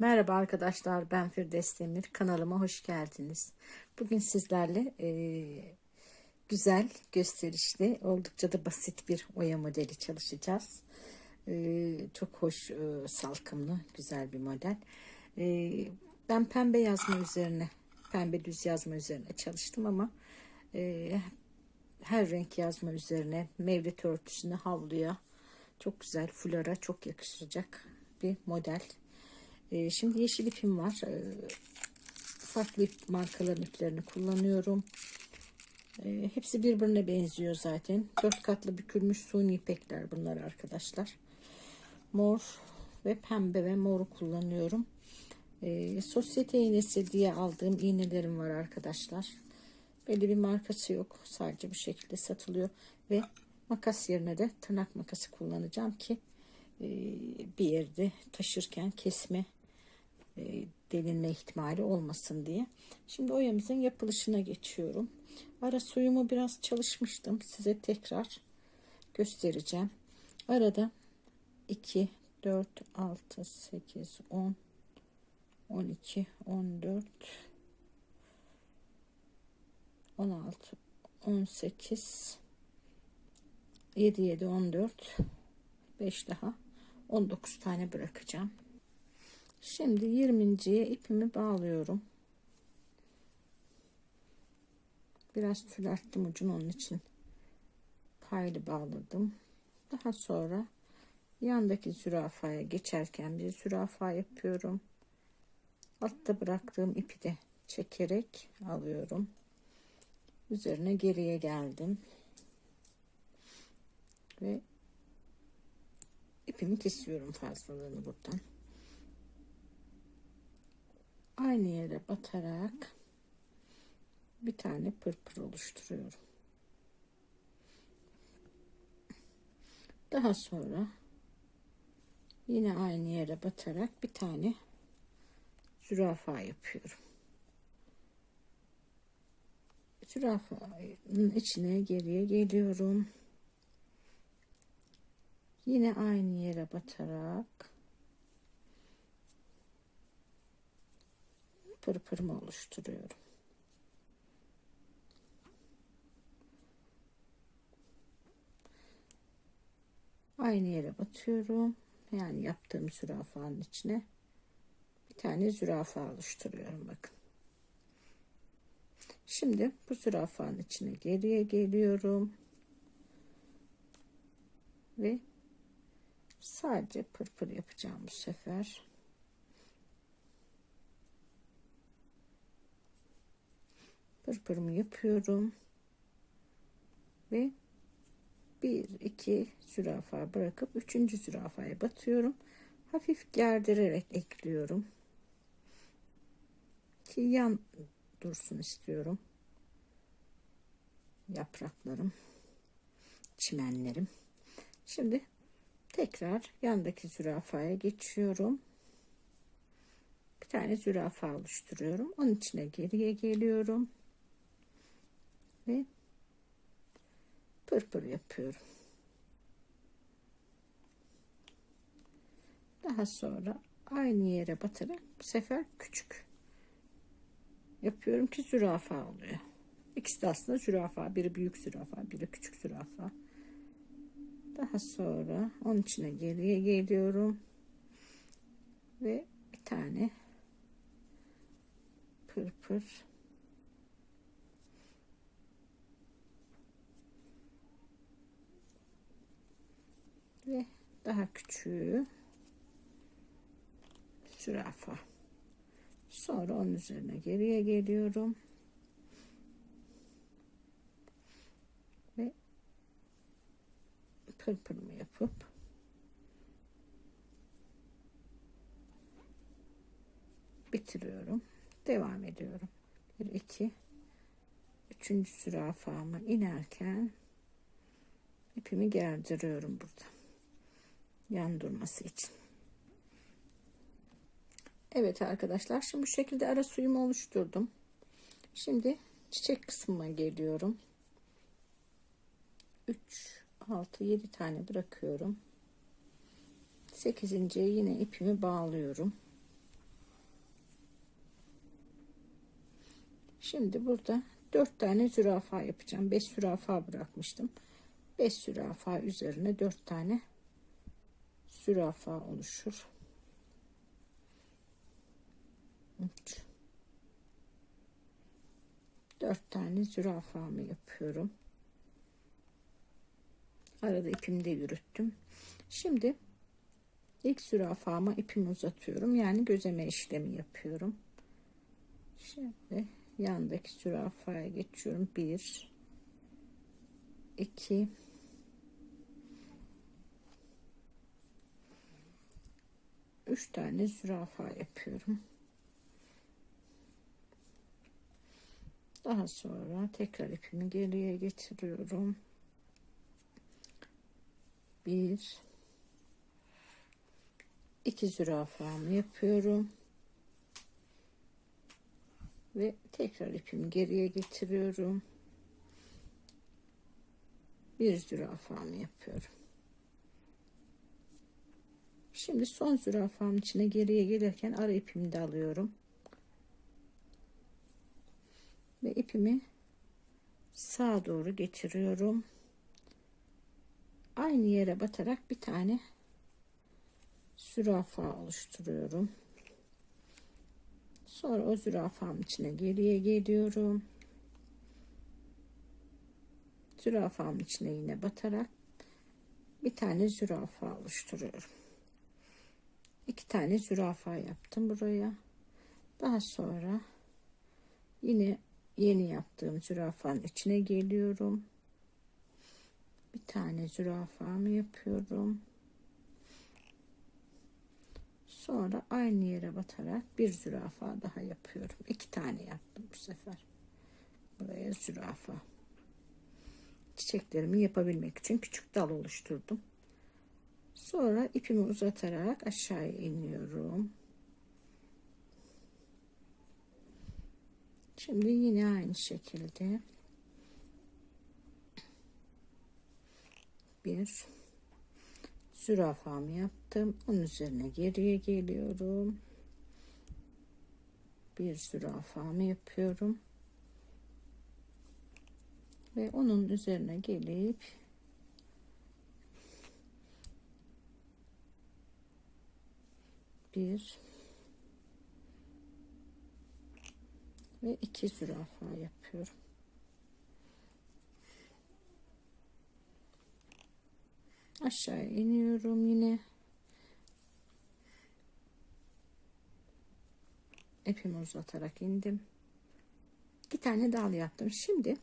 Merhaba arkadaşlar ben Firdevs Demir kanalıma hoş geldiniz. Bugün sizlerle e, güzel gösterişli oldukça da basit bir oya modeli çalışacağız. E, çok hoş e, salkımlı güzel bir model. E, ben pembe yazma üzerine pembe düz yazma üzerine çalıştım ama e, her renk yazma üzerine mevlit örtüsüne havluya çok güzel fulara çok yakışacak bir model. Ee, şimdi yeşil ipim var. Ee, farklı ip markaların iplerini kullanıyorum. Ee, hepsi birbirine benziyor zaten. Dört katlı bükülmüş suni ipekler bunlar arkadaşlar. Mor ve pembe ve moru kullanıyorum. sosyete iğnesi diye aldığım iğnelerim var arkadaşlar. Belli bir markası yok. Sadece bu şekilde satılıyor. Ve makas yerine de tırnak makası kullanacağım ki e, bir yerde taşırken kesme e, delinme ihtimali olmasın diye. Şimdi oyamızın yapılışına geçiyorum. Ara suyumu biraz çalışmıştım. Size tekrar göstereceğim. Arada 2, 4, 6, 8, 10, 12, 14, 16, 18, 7, 7, 14, 5 daha 19 tane bırakacağım. Şimdi 20.ye ipimi bağlıyorum. Biraz tülerttim ucunu onun için paylı bağladım. Daha sonra yandaki zürafaya geçerken bir zürafa yapıyorum. Altta bıraktığım ipi de çekerek alıyorum. Üzerine geriye geldim. Ve ipimi kesiyorum fazlalığını buradan. Aynı yere batarak bir tane pırpır oluşturuyorum. Daha sonra yine aynı yere batarak bir tane zürafa yapıyorum. Zürafanın içine geriye geliyorum. Yine aynı yere batarak pırpırımı oluşturuyorum. Aynı yere batıyorum. Yani yaptığım zürafanın içine bir tane zürafa oluşturuyorum bakın. Şimdi bu zürafanın içine geriye geliyorum. Ve sadece pırpır yapacağım bu sefer. Pırpırımı yapıyorum. Ve bir iki zürafa bırakıp üçüncü zürafaya batıyorum. Hafif gerdirerek ekliyorum. Ki yan dursun istiyorum. Yapraklarım çimenlerim. Şimdi tekrar yandaki zürafaya geçiyorum. Bir tane zürafa oluşturuyorum. Onun içine geriye geliyorum ve pırpır yapıyorum. Daha sonra aynı yere batarak bu sefer küçük yapıyorum ki zürafa oluyor. İkisi de aslında zürafa. Biri büyük zürafa, biri küçük zürafa. Daha sonra onun içine geriye geliyorum. Ve bir tane pırpır ve daha küçüğü zürafa. Sonra onun üzerine geriye geliyorum. Ve pırpırımı yapıp bitiriyorum. Devam ediyorum. Bir iki üçüncü zürafamı inerken ipimi gerdiriyorum burada yan durması için. Evet arkadaşlar şimdi bu şekilde ara suyumu oluşturdum. Şimdi çiçek kısmına geliyorum. 3 6 7 tane bırakıyorum. 8. yine ipimi bağlıyorum. Şimdi burada 4 tane zürafa yapacağım. 5 zürafa bırakmıştım. 5 zürafa üzerine 4 tane zürafa oluşur. 3 4 tane zürafamı yapıyorum. Arada ipimi de yürüttüm. Şimdi ilk zürafama ipimi uzatıyorum. Yani gözeme işlemi yapıyorum. Şimdi yandaki zürafaya geçiyorum. 1 2 3 tane zürafa yapıyorum. Daha sonra tekrar ipimi geriye getiriyorum. Bir, iki zürafamı yapıyorum. Ve tekrar ipimi geriye getiriyorum. Bir zürafamı yapıyorum. Şimdi son zürafamın içine geriye gelirken ara ipimi de alıyorum ve ipimi sağa doğru getiriyorum. Aynı yere batarak bir tane zürafa oluşturuyorum. Sonra o zürafamın içine geriye geliyorum. Zürafamın içine yine batarak bir tane zürafa oluşturuyorum. İki tane zürafa yaptım buraya. Daha sonra yine yeni yaptığım zürafanın içine geliyorum. Bir tane zürafamı yapıyorum. Sonra aynı yere batarak bir zürafa daha yapıyorum. İki tane yaptım bu sefer. Buraya zürafa. Çiçeklerimi yapabilmek için küçük dal oluşturdum. Sonra ipimi uzatarak aşağıya iniyorum. Şimdi yine aynı şekilde bir zürafamı yaptım. Onun üzerine geriye geliyorum. Bir zürafamı yapıyorum. Ve onun üzerine gelip bir ve iki zürafa yapıyorum. Aşağı iniyorum yine. ipimi uzatarak indim. İki tane dal yaptım. Şimdi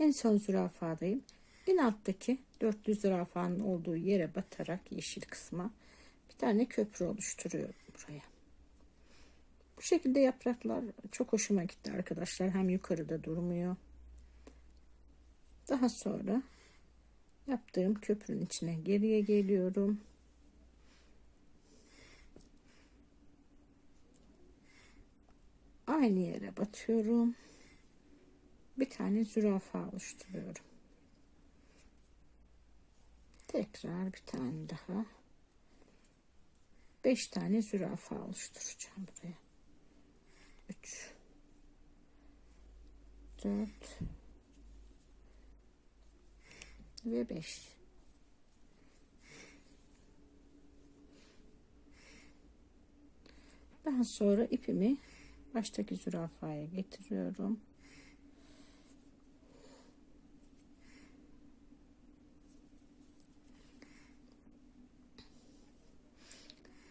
en son zürafadayım. En alttaki dörtlü zürafanın olduğu yere batarak yeşil kısma bir tane köprü oluşturuyorum buraya. Bu şekilde yapraklar çok hoşuma gitti arkadaşlar. Hem yukarıda durmuyor. Daha sonra yaptığım köprünün içine geriye geliyorum. Aynı yere batıyorum. Bir tane zürafa oluşturuyorum. Tekrar bir tane daha. Beş tane zürafa oluşturacağım buraya. 3 4 ve 5 daha sonra ipimi baştaki zürafaya getiriyorum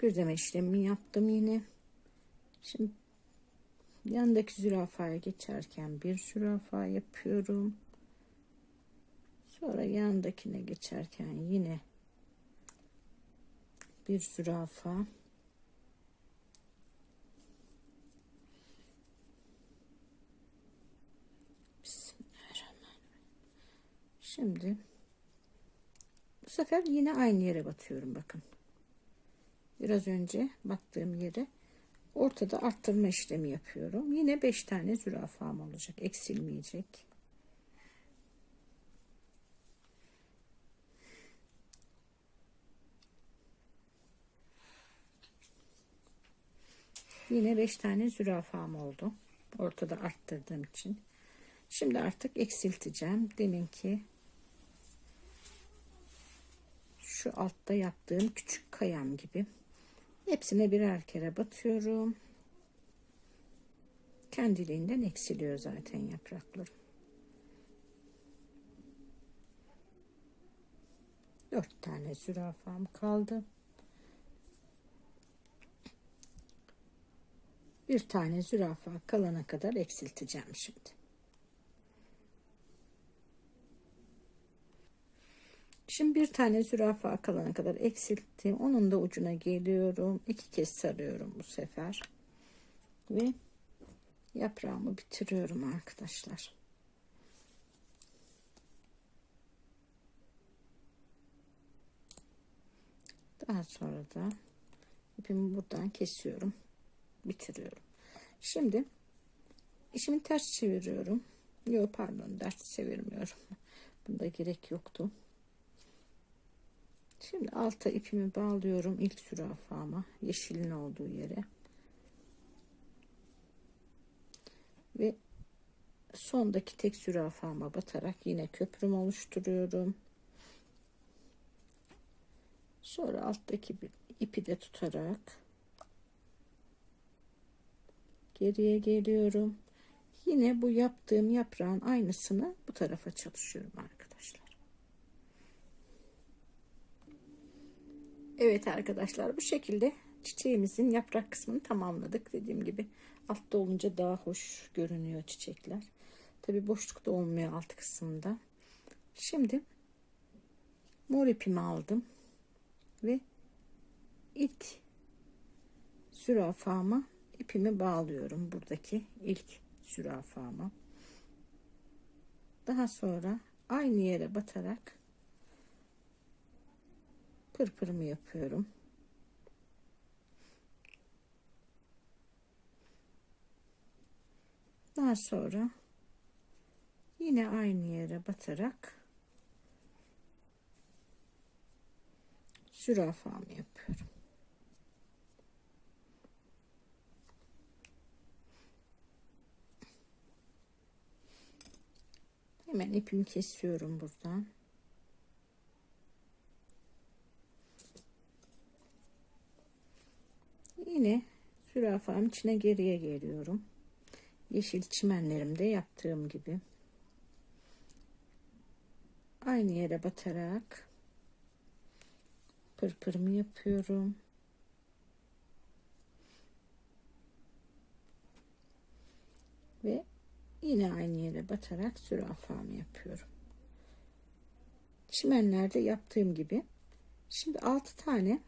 gözleme işlemi yaptım yine şimdi Yandaki zürafaya geçerken bir zürafa yapıyorum. Sonra yandakine geçerken yine bir zürafa. Şimdi bu sefer yine aynı yere batıyorum bakın. Biraz önce battığım yere ortada arttırma işlemi yapıyorum. Yine 5 tane zürafam olacak. Eksilmeyecek. Yine 5 tane zürafam oldu. Ortada arttırdığım için. Şimdi artık eksilteceğim. Deminki şu altta yaptığım küçük kayam gibi. Hepsine birer kere batıyorum. Kendiliğinden eksiliyor zaten yapraklarım. Dört tane zürafam kaldı. Bir tane zürafa kalana kadar eksilteceğim şimdi. Şimdi bir tane zürafa kalana kadar eksilttim. Onun da ucuna geliyorum. İki kez sarıyorum bu sefer. Ve yaprağımı bitiriyorum arkadaşlar. Daha sonra da ipimi buradan kesiyorum. Bitiriyorum. Şimdi işimi ters çeviriyorum. Yok pardon ters çevirmiyorum. Bunda gerek yoktu. Şimdi alta ipimi bağlıyorum ilk zürafama yeşilin olduğu yere. Ve sondaki tek zürafama batarak yine köprüm oluşturuyorum. Sonra alttaki ipi de tutarak geriye geliyorum. Yine bu yaptığım yaprağın aynısını bu tarafa çalışıyorum arkadaşlar. Evet arkadaşlar bu şekilde çiçeğimizin yaprak kısmını tamamladık. Dediğim gibi altta olunca daha hoş görünüyor çiçekler. Tabi boşlukta olmuyor alt kısımda. Şimdi mor ipimi aldım ve ilk zürafama ipimi bağlıyorum buradaki ilk zürafama. Daha sonra aynı yere batarak pırpırımı yapıyorum. Daha sonra yine aynı yere batarak zürafamı yapıyorum. Hemen ipimi kesiyorum buradan. Yine zürafam içine geriye geliyorum. Yeşil çimenlerimde yaptığım gibi. Aynı yere batarak pırpırımı yapıyorum. Ve yine aynı yere batarak zürafamı yapıyorum. Çimenlerde yaptığım gibi. Şimdi 6 tane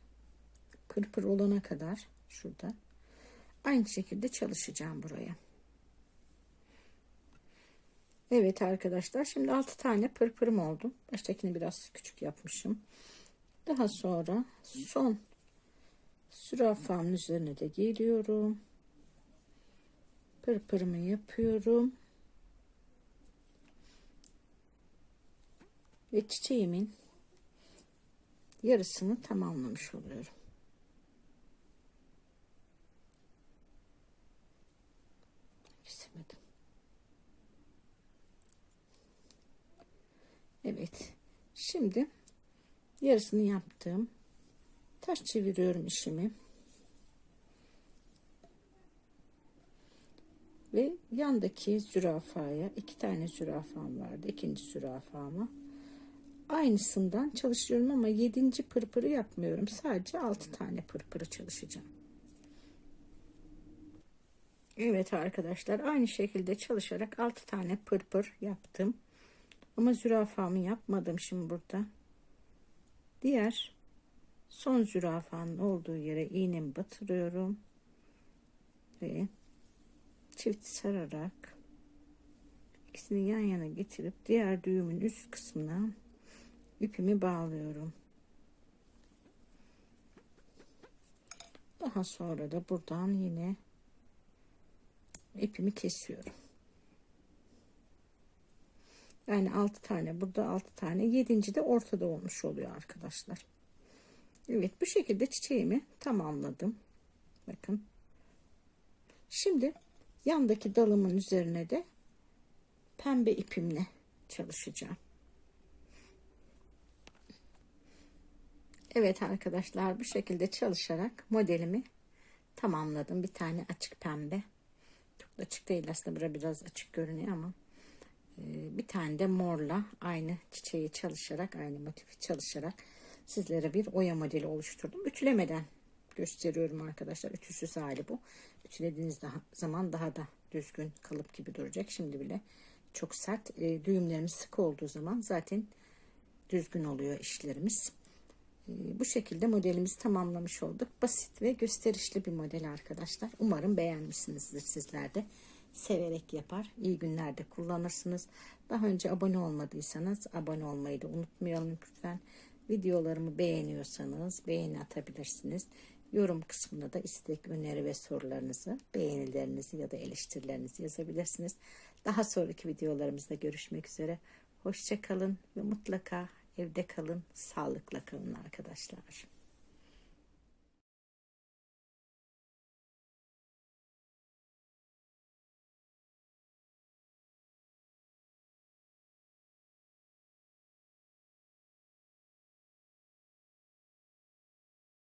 pırpır olana kadar şurada aynı şekilde çalışacağım buraya. Evet arkadaşlar şimdi 6 tane pırpırım oldu. Baştakini biraz küçük yapmışım. Daha sonra son zürafamın üzerine de geliyorum. Pırpırımı yapıyorum. Ve çiçeğimin yarısını tamamlamış oluyorum. Evet. Şimdi yarısını yaptım. Taş çeviriyorum işimi. Ve yandaki zürafaya iki tane zürafam vardı. ikinci zürafama aynısından çalışıyorum ama yedinci pırpırı yapmıyorum. Sadece altı tane pırpırı çalışacağım. Evet arkadaşlar aynı şekilde çalışarak altı tane pırpır yaptım. Ama zürafamı yapmadım şimdi burada. Diğer son zürafanın olduğu yere iğnemi batırıyorum. Ve çift sararak ikisini yan yana getirip diğer düğümün üst kısmına ipimi bağlıyorum. Daha sonra da buradan yine ipimi kesiyorum. Yani 6 tane burada 6 tane 7. de ortada olmuş oluyor arkadaşlar. Evet bu şekilde çiçeğimi tamamladım. Bakın. Şimdi Yandaki dalımın üzerine de pembe ipimle çalışacağım. Evet arkadaşlar bu şekilde çalışarak modelimi tamamladım. Bir tane açık pembe. Çok da açık değil aslında bura biraz açık görünüyor ama bir tane de morla aynı çiçeği çalışarak aynı motifi çalışarak sizlere bir oya modeli oluşturdum. Ütülemeden gösteriyorum arkadaşlar. Ütüsüz hali bu. Ütülediğiniz daha, zaman daha da düzgün kalıp gibi duracak. Şimdi bile çok sert. E, düğümlerimiz sıkı olduğu zaman zaten düzgün oluyor işlerimiz. E, bu şekilde modelimizi tamamlamış olduk. Basit ve gösterişli bir model arkadaşlar. Umarım beğenmişsinizdir sizler de. Severek yapar. İyi günlerde kullanırsınız. Daha önce abone olmadıysanız abone olmayı da unutmayalım lütfen. Videolarımı beğeniyorsanız beğeni atabilirsiniz. Yorum kısmına da istek, öneri ve sorularınızı, beğenilerinizi ya da eleştirilerinizi yazabilirsiniz. Daha sonraki videolarımızda görüşmek üzere. Hoşçakalın ve mutlaka evde kalın, sağlıkla kalın arkadaşlar.